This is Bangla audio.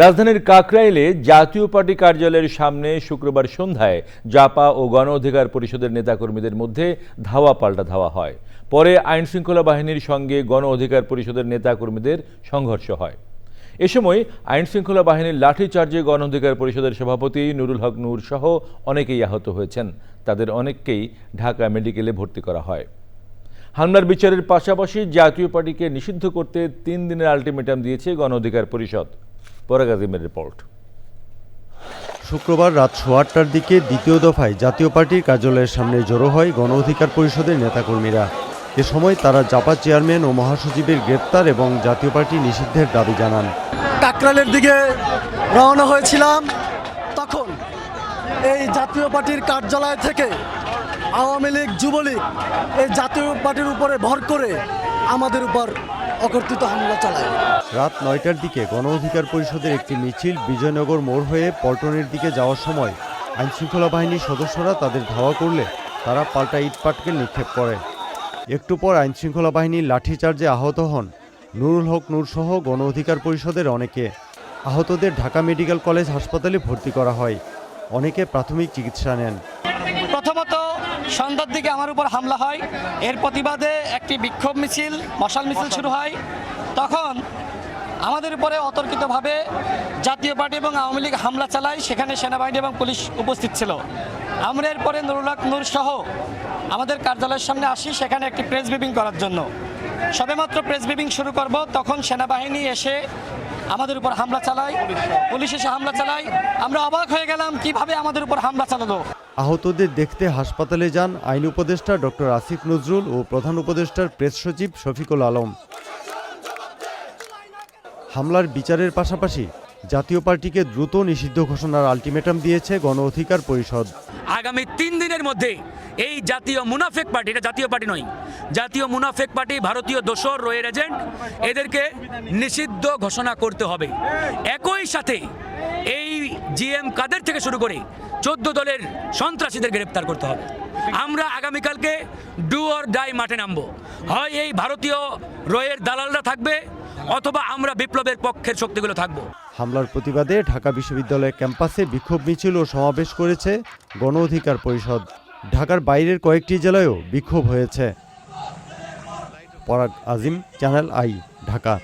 রাজধানীর কাকরাইলে জাতীয় পার্টি কার্যালয়ের সামনে শুক্রবার সন্ধ্যায় জাপা ও গণ অধিকার পরিষদের নেতাকর্মীদের মধ্যে ধাওয়া পাল্টা ধাওয়া হয়। পরে আইন শৃঙ্খলা বাহিনীর সঙ্গে গণ অধিকার পরিষদের নেতাকর্মীদের সংঘর্ষ হয়। এ সময় আইন শৃঙ্খলা বাহিনীর লাঠিচার্জে গণ অধিকার পরিষদের সভাপতি নুরুল হক নূর সহ অনেকেই আহত হয়েছেন। তাদের অনেককেই ঢাকা মেডিকেলে ভর্তি করা হয়। হামলার বিচারের পাশাপাশি জাতীয় পার্টিকে নিষিদ্ধ করতে তিন দিনের আলটিমেটাম দিয়েছে গণ অধিকার পরিষদ। পরাগাজিমের রিপোর্ট শুক্রবার রাত সোয়া আটটার দিকে দ্বিতীয় দফায় জাতীয় পার্টির কার্যালয়ের সামনে জড়ো হয় গণ অধিকার পরিষদের নেতাকর্মীরা। এ সময় তারা জাপা চেয়ারম্যান ও মহাসচিবের গ্রেপ্তার এবং জাতীয় পার্টি নিষিদ্ধের দাবি জানান। কাকরালের দিকে রওনা হয়েছিলাম। তখন এই জাতীয় পার্টির কার্যালয় থেকে আওয়ামী লীগ যুবলীগ এই জাতীয় পার্টির উপরে ভর করে আমাদের উপর অকর্তৃত হামলা চালায়। রাত নয়টার দিকে গণ অধিকার পরিষদের একটি মিছিল বিজয়নগর মোড় হয়ে পল্টনের দিকে যাওয়ার সময় আইনশৃঙ্খলা বাহিনীর সদস্যরা তাদের ধাওয়া করলে তারা পাল্টা ইট পাটকেল নিক্ষেপ করে। একটু পর আইনশৃঙ্খলা বাহিনীর লাঠিচার্জে আহত হন নুরুল হক নূরসহ গণ অধিকার পরিষদের অনেকে। আহতদের ঢাকা মেডিকেল কলেজ হাসপাতালে ভর্তি করা হয়। অনেকে প্রাথমিক চিকিৎসা নেন। প্রথমত সন্ধ্যার দিকে আমার উপর হামলা হয়। এর প্রতিবাদে একটি বিক্ষোভ মিছিল মশাল মিছিল শুরু হয়। তখন আমাদের উপরে অতর্কিতভাবে জাতীয় পার্টি এবং আওয়ামী লীগ হামলা চালায়। সেখানে সেনাবাহিনী এবং পুলিশ উপস্থিত ছিল। আমরা এরপরে নুরুল হক নূর সহ আমাদের কার্যালয়ের সামনে আসি সেখানে একটি প্রেস ব্রিফিং করার জন্য। সবেমাত্র প্রেস ব্রিফিং শুরু করব তখন সেনাবাহিনী এসে আমাদের উপর হামলা চালায়। পুলিশ এসে হামলা চালায়। আমরা অবাক হয়ে গেলাম কীভাবে আমাদের উপর হামলা চালালো? আহতদের দেখতে হাসপাতালে যান আইন উপদেষ্টা ডক্টর আসিফ নজরুল ও প্রধান উপদেষ্টার প্রেস সচিব শফিকুল আলম। হামলার বিচারের পাশাপাশি জাতীয় পার্টিকে দ্রুত নিষিদ্ধ ঘোষণার আলটিমেটাম দিয়েছে গণ অধিকার পরিষদ। আগামী তিন দিনের মধ্যে এই জাতীয় মুনাফেক পার্টি, এটা জাতীয় পার্টি নয়, জাতীয় মুনাফেক পার্টি, ভারতীয় দোসর, রয়ের এজেন্ট, এদেরকে নিষিদ্ধ ঘোষণা করতে হবে। একই সাথে এই জিএম কাদের থেকে শুরু করে চোদ্দ দলের সন্ত্রাসীদের গ্রেপ্তার করতে হবে। আমরা আগামীকালকে ডু অর ডাই মাঠে নামবো। হয় এই ভারতীয় রয়ের দালালরা থাকবে অথবা আমরা বিপ্লবের পক্ষের শক্তিগুলো থাকব। হামলার প্রতিবাদে ঢাকা বিশ্ববিদ্যালয়ের ক্যাম্পাসে বিক্ষোভ মিছিল ও সমাবেশ করেছে গণ অধিকার পরিষদ। ঢাকার বাইরের কয়েকটি জেলায়ও বিক্ষোভ হয়েছে। পরাগ আজিম, চ্যানেল আই, ঢাকা।